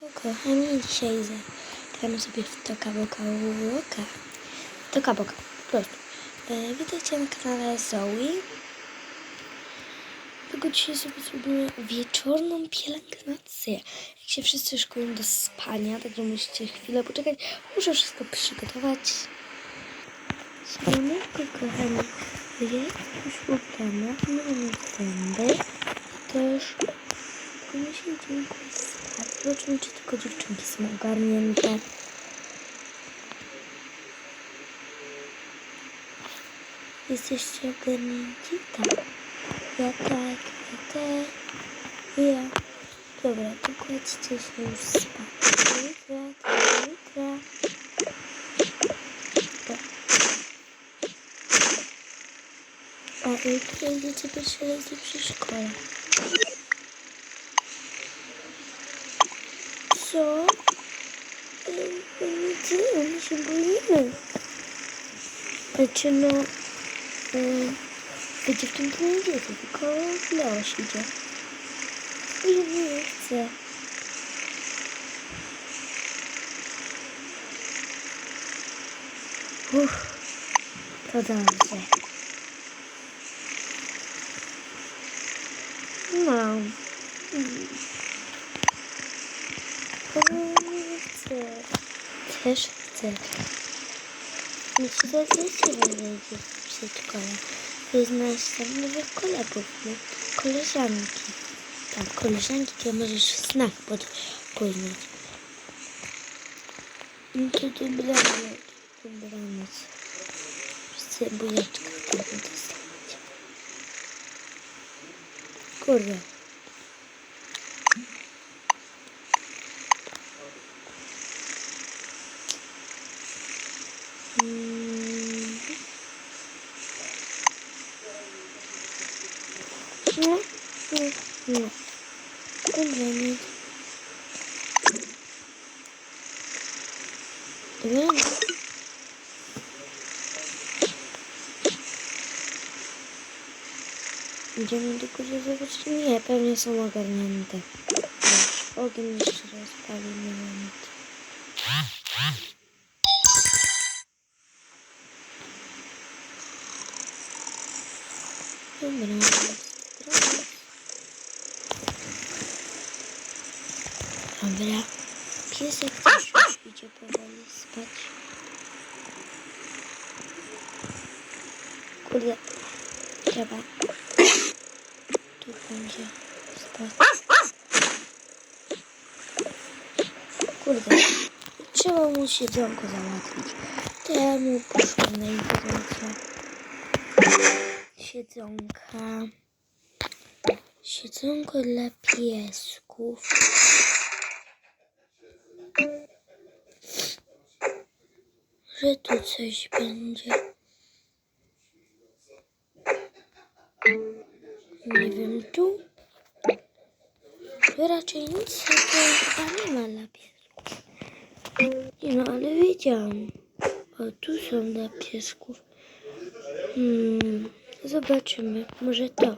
Kochani, dzisiaj zagramy sobie w Toka Boka Łoka. Toka Boka, po prostu. E, witajcie na kanale Zoe. Tego dzisiaj sobie zrobimy wieczorną pielęgnację. Jak się wszyscy szkołują do spania, także musicie chwilę poczekać. Muszę wszystko przygotować. Słoneczko, kochani, jest już ubrana, mamy zęby też się dziękuję spać. Zobaczymy, czy tylko dziewczynki są ogarnięte. Jesteście ogarnięci? Tak. Ja tak, ja tak. I ja. Dobra, to kładźcie się już spać. Jutra, jutra. Tak. A jutro idziecie pierwszy raz do przedszkola. Co? Nic, my się boimy. Znaczy no, y, te dziewczynki nie idzie, tylko Leoś idzie. Ja nie chcę. Uff, to dobrze. No. Mm. O, nie chcę. Też chcę. Myślę, że się będzie w przedszkole. Wyznać tam nowych kolegów, nie? koleżanki. Tak, koleżanki, to możesz znak pod, poznać. No to dobranoc, dobranoc. Chcę buziaczka tam dostawać. Kurde. No, no, no. Dobranoc. Dobranoc. Idziemy do góry zobaczyć? Nie, pewnie są ogarnięte. Dobrze, Ogień jeszcze raz pali moment. Dobra, dobra. Dobra. Piesek też już idzie powoli spać. Kurde, trzeba. Tu będzie spać. Kurde, trzeba mu siedzonko załatwić. Temu poszłam na informację. Siedzonka. Siedzonko dla piesków. Że tu coś będzie. Nie wiem, tu. Tu raczej nic takiego chyba nie ma dla piesków. Nie no, ale wiedziałam. O, tu są dla piesków. Hmm, zobaczymy. Może to.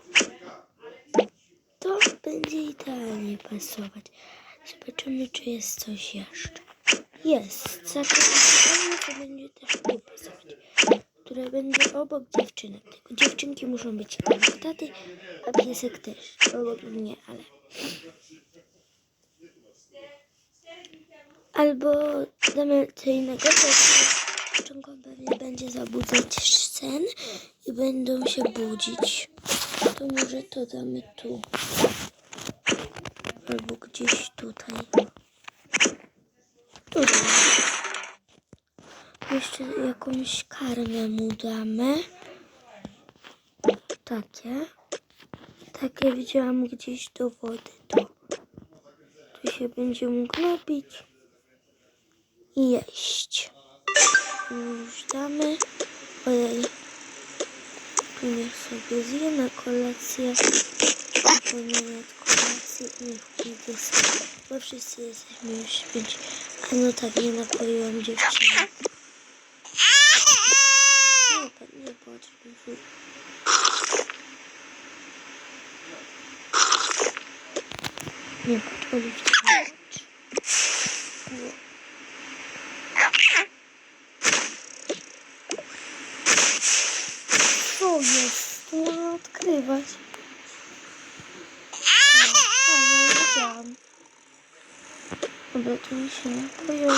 To będzie idealnie pasować. Zobaczymy, czy jest coś jeszcze. Jest. Zaczynamy, to będzie też tu. Które będzie obok dziewczynek. Dziewczynki muszą być taty, a piesek też. Obok mnie, ale... Albo damy co innego, to dziewczynkom pewnie będzie zabudzać sen i będą się budzić. To może to damy tu. Albo gdzieś tutaj. Tutaj. Jeszcze jakąś karmę mu damy. Takie. Takie widziałam gdzieś do wody. Tu. Tu się będzie mógł napić i jeść. Już damy. Ojej. Niech sobie zje na kolację. Bo nie jadł kolacji i niech pójdzie spać. Bo wszyscy jesteśmy już śpiąć. A no tak, nie napoiłam dziewczyny. Nie, pa- nie patrz, Michu. Nie patrz, Oliwcia, nie patrz. zobacz. O, nie widziałam. Dobra, tu mi się napoją.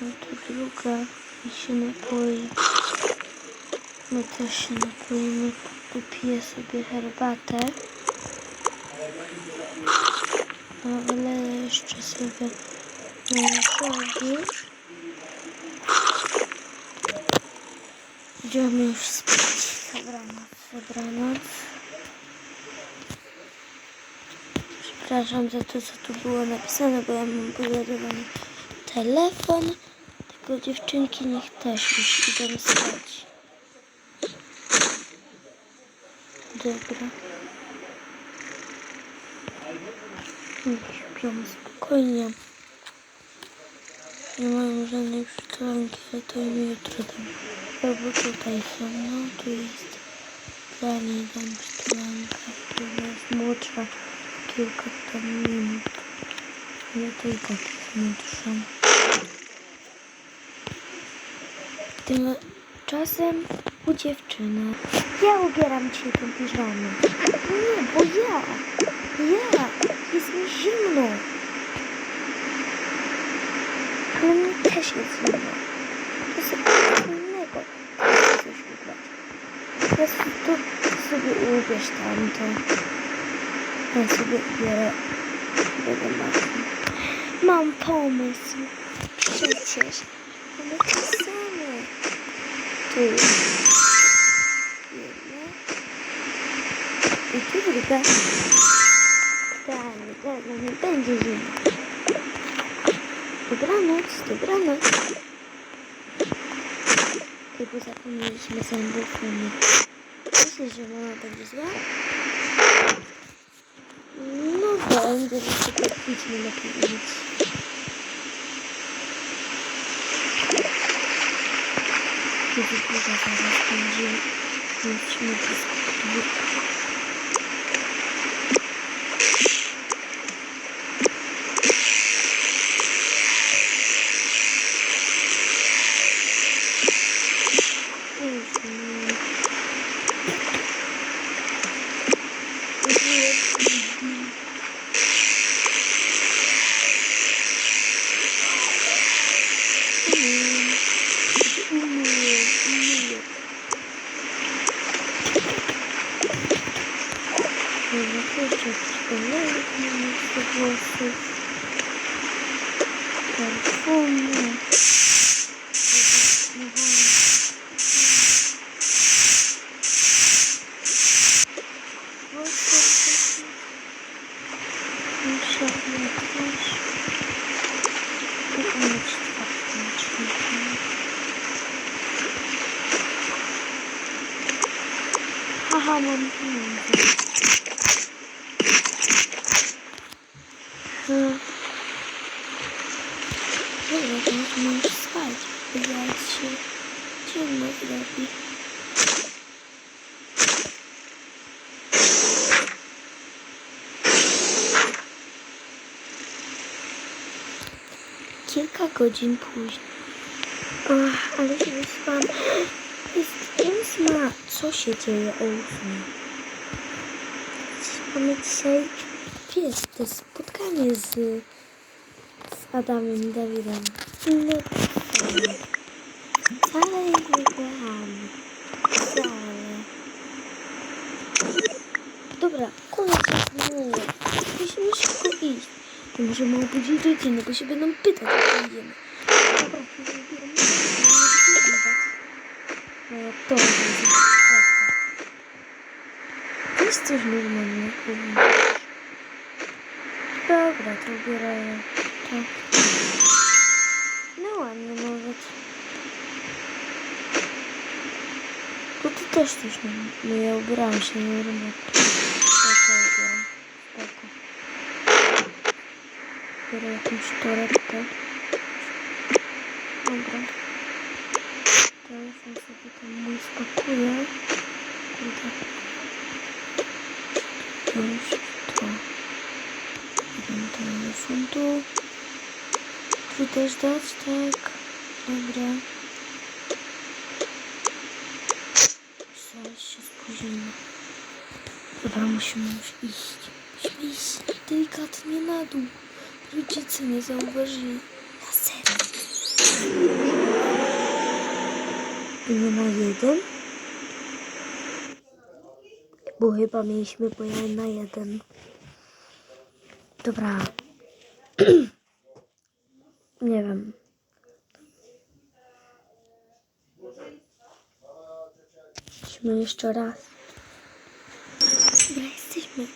No tu druga mi się napoi. My też się napoimy. Upiję sobie herbatę. A wyleję jeszcze sobie mężowi. Idziemy już spać. Dobranoc, dobranoc. Przepraszam za to, co tu było napisane, bo ja mam pogadowany telefon. Tylko dziewczynki niech też już idą spać. Dobra. Niech śpią spokojnie. Nie mają żadnej przytulanki, ale to im jutro dam. Albo tutaj są, no tu jest dla niej dam przytulankę, która jest młodsza kilka tam minut. Ale to jest młodsza. Tymczasem u dziewczyny. Ja ubieram dzisiaj tą piżamę. Nie, bo ja, ja, jest mi zimno. Ale mi też jest zimno. To sobie coś innego. Coś ubrać. Ja sobie, to, ty sobie ubierz tamto. Ja sobie. Mam pomysł. Przecież mamy te same. Tu. Jedna. I tu druga. Tak, tak, nie będzie zimno. Dobranoc, dobranoc. Ej, bo zapomnieliśmy zębów. Myślisz, że mama będzie zła? No będzie, że się podpić nie lepiej umyć. Kiedy burza zaraz będzie, musimy blisko Dobra, to możemy już spać, zaraz się ciemno zrobi. Kilka godzin później. Ach, ale się wyspałam. Jest ósma. Co się dzieje o ósmej? Mamy dzisiaj, wiesz, to spotkanie z, z Adamem i Dawidem. No wcale. Wcale ich nie kochamy. Wcale. Dobra, koniec rozmowy. Musimy szybko iść. Nie możemy obudzić rodzinę, bo się będą pytać, jak idziemy. Dobra, to zabieram. No ja to będzie. To jest coś normalnego. Dobra, to ubieraję. No to też coś nie No ja ubierałam się normalnie. Ja to ubieram. Spoko. Biorę jakąś torebkę. Dobra. Telefon sobie tam mój spakuję. Kurde. Już to. Jeden telefon tu. Tu też dać, tak. Dobra. Zaraz się spóźnimy. Dobra, musimy już iść. Musimy iść delikatnie na dół. Rodzice nie zauważyli. Na serio. Nie na jeden? Bo chyba mieliśmy pojechać na jeden. Dobra. nie wiem. Musimy jeszcze raz. Dobra, jesteśmy.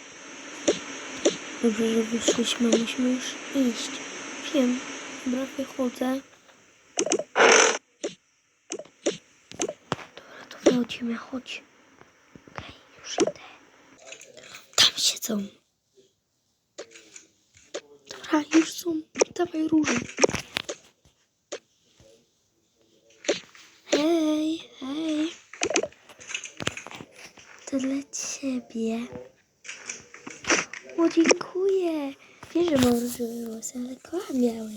Dobrze, że wyszliśmy. Musimy już iść. Wiem. Dobra, wychodzę. Dobra, to wychodzimy. Chodź. Okej, już idę. Tam siedzą. Dobra, już są. Dawaj różę. Hej, hej. To dla ciebie. O, dziękuję. Wiesz, że mam różowe włosy, ale kocham białe.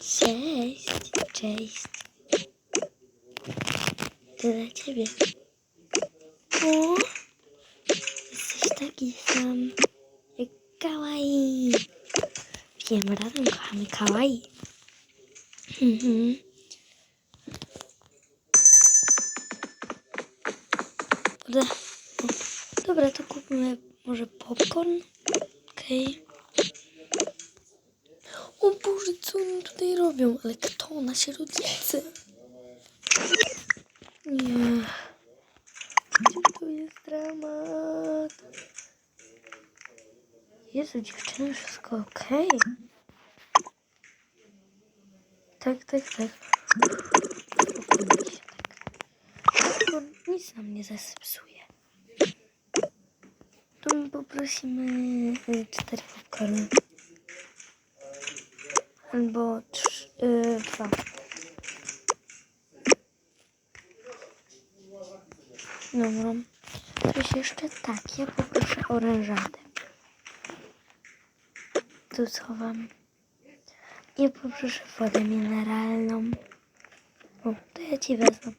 Cześć, cześć. To dla ciebie. O, jesteś taki sam jak kawaii. Wiem, razem kochamy kawaii. Mhm. No. Dobra, to kupmy może popcorn. Okej. O Boże, co oni tutaj robią? Ale kto? Nasi rodzice. Nie. To jest dramat. Jezu, dziewczyny, wszystko okej. Tak, tak, tak. Tak. Bo nic nam nie zasypsuje. To my poprosimy y, cztery popcorny. Albo trz, y, dwa. Dobra. Coś jeszcze tak, ja poproszę orężadę. Tu schowam. Ja poproszę wodę mineralną. O, to ja ci wezmę.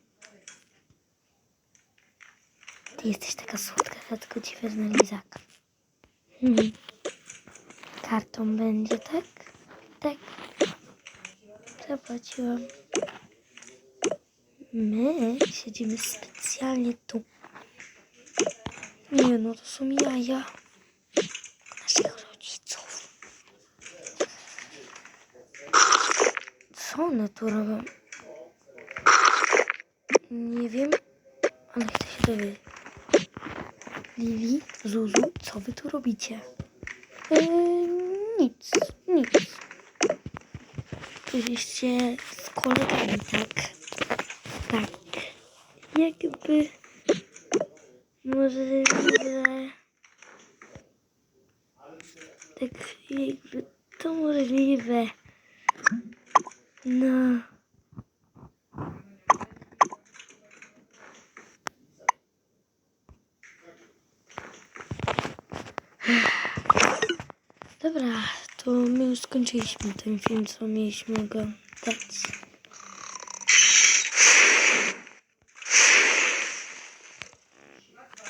Ty jesteś taka słodka, dlatego ci wezmę lizaka. Mhm. Kartą będzie, tak? Tak. Zapłaciłam. My siedzimy specjalnie tu. Nie no, to są jaja naszych rodziców. Co one tu robią? Nie wiem, ale chcę się dowiedzieć. Lili, Zuzu, co wy tu robicie? Eee, nic, nic. Byliście z kolegami, tak? Tak. Jakby możliwe. Tak jakby to możliwe. No. Dobra, to my już skończyliśmy ten film, co mieliśmy go dać.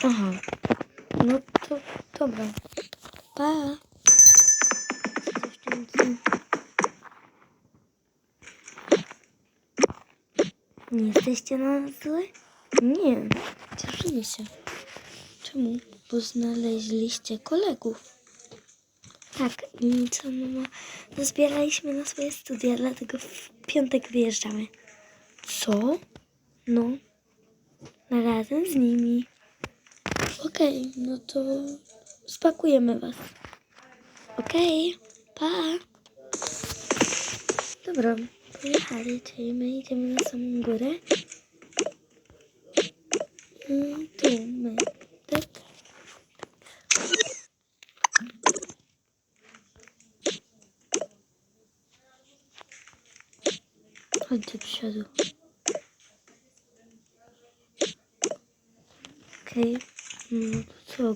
Aha, no to dobra. Pa! Nie jesteście na nas złe? Nie, cieszymy się. Czemu? Bo znaleźliście kolegów. Tak, i co mama? Zbieraliśmy na swoje studia, dlatego w piątek wyjeżdżamy. Co? No, na razem z nimi. Okej, no to spakujemy was. Okej, pa. Dobra, pojechali, czyli my idziemy na samą górę. I tu my, tak? Chodź do przodu. Okej, no to co?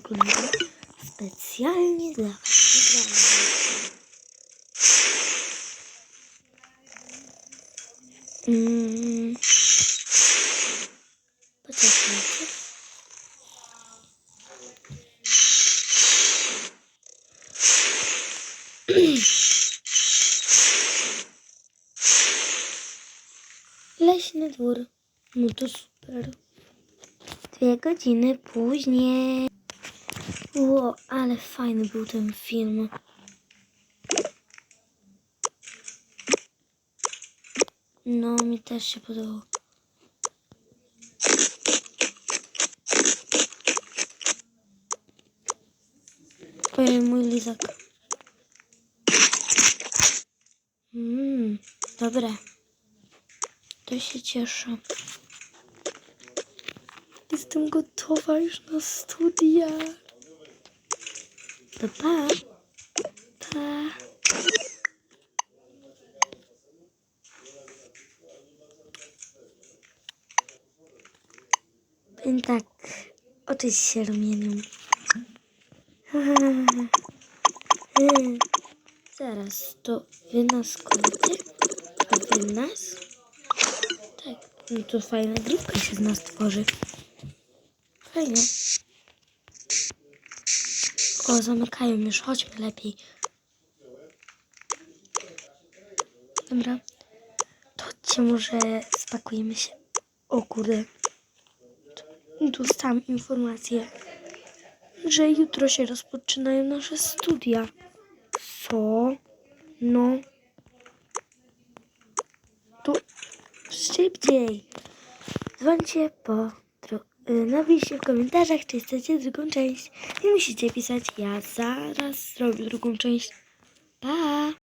Specjalnie dla was. Mm. Godziny później. Ło, ale fajny był ten film. No, mi też się podobał. Ojej, mój lizak. Mmm, dobre. To się cieszę. Jestem gotowa już na studia. Pa. Pa. Powiem tak, oczy się rumienią. Zaraz, to wy nas kochacie? A wy nas? Tak, no to fajna grupka się z nas tworzy. Fajnie. O, zamykają już, chodźmy lepiej. Dobra. To chodźcie, może spakujemy się. O kurde. Dostałam informację, że jutro się rozpoczynają nasze studia. Co? No. To szybciej. Dzwońcie po... y, Napiszcie w komentarzach, czy chcecie drugą część. Nie musicie pisać, ja zaraz zrobię drugą część. Pa!